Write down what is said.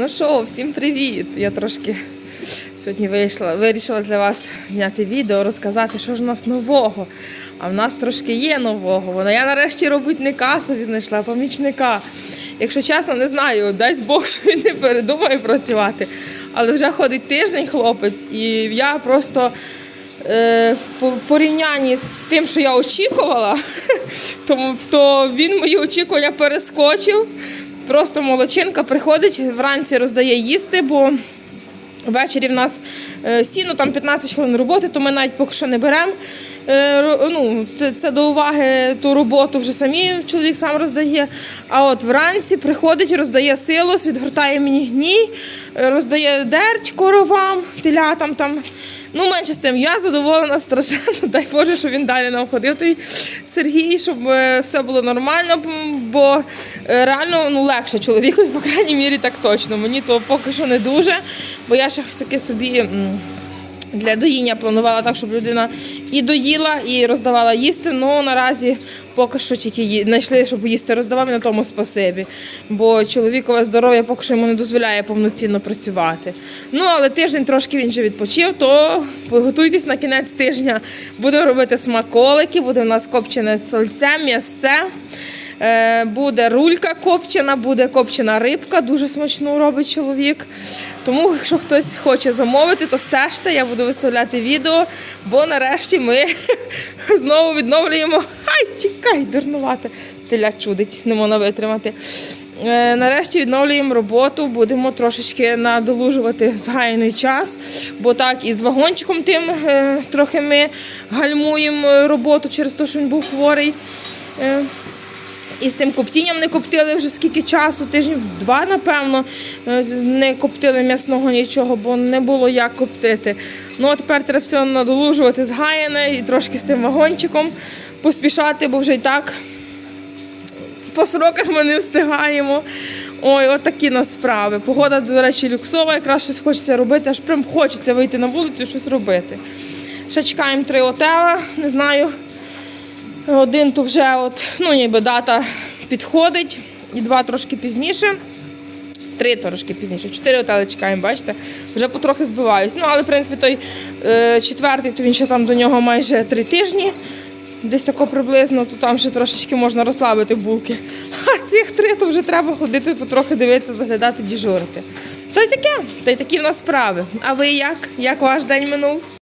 Ну що, всім привіт! Я трошки сьогодні вийшла, вирішила для вас зняти відео, розказати, що ж у нас нового. А в нас трошки є нового. Вона я нарешті робітника собі знайшла, помічника. Якщо чесно, не знаю, дасть Бог, що він не передумає працювати. Але вже ходить тиждень хлопець, і я просто е, по порівнянні з тим, що я очікувала, тому то він мої очікування перескочив. Просто молодчинка приходить, вранці роздає їсти, бо ввечері в нас е, сіно, там 15 хвилин роботи, то ми навіть поки що не беремо. Е, Ну, це- це до уваги ту роботу вже самі чоловік сам роздає. А от вранці приходить, роздає силос, відгортає мені гній, е, роздає дерть коровам, телятам там. Ну, менше з тим, я задоволена страшенно. Дай Боже, що він далі нам ходив, той Сергій, щоб е, все було нормально, бо е, реально ну, легше чоловікові, по крайній мірі, так точно. Мені то поки що не дуже, бо я ще таки собі. для доїння планувала так, щоб людина і доїла, і роздавала їсти. Ну наразі поки що тільки знайшли, щоб їсти роздавав, і на тому спасибі. Бо чоловікове здоров'я поки що йому не дозволяє повноцінно працювати. Ну але тиждень трошки він вже відпочив, то готуйтесь на кінець тижня. Будемо робити смаколики, буде у нас копчене сольце, м'ясце. Е, Буде рулька копчена, буде копчена рибка, дуже смачну робить чоловік. Тому, якщо хтось хоче замовити, то стежте, я буду виставляти відео, бо нарешті ми знову відновлюємо. Ай, тікай, дурнувате. Теля чудить, не можна витримати. Е, Нарешті відновлюємо роботу, будемо трошечки надолужувати згаяний час, бо так і з вагончиком тим е, трохи ми гальмуємо роботу через те, що він був хворий. І з тим коптінням не коптили вже скільки часу, тижнів два, напевно, е, не коптили м'ясного нічого, бо не було як коптити. Ну а тепер треба все надолужувати згаяне і трошки з тим вагончиком поспішати, бо вже і так по сроках ми не встигаємо. Ой, от такі нас справи. Погода, до речі, люксова, якраз щось хочеться робити, аж прям хочеться вийти на вулицю щось робити. Ще чекаємо три отела, не знаю. Один то вже от, ну ніби дата підходить, і два трошки пізніше. Три трошки пізніше. Чотири отели чекаємо, бачите? Вже потрохи збиваюсь. Ну, але в принципі той е, четвертий, то він ще там до нього майже три тижні. Десь тако приблизно, то там ще трошечки можна розслабити булки. А цих три то вже треба ходити, потрохи дивитися, заглядати, діжурити. То й таке, та й такі в нас справи. А ви як? Як ваш день минув?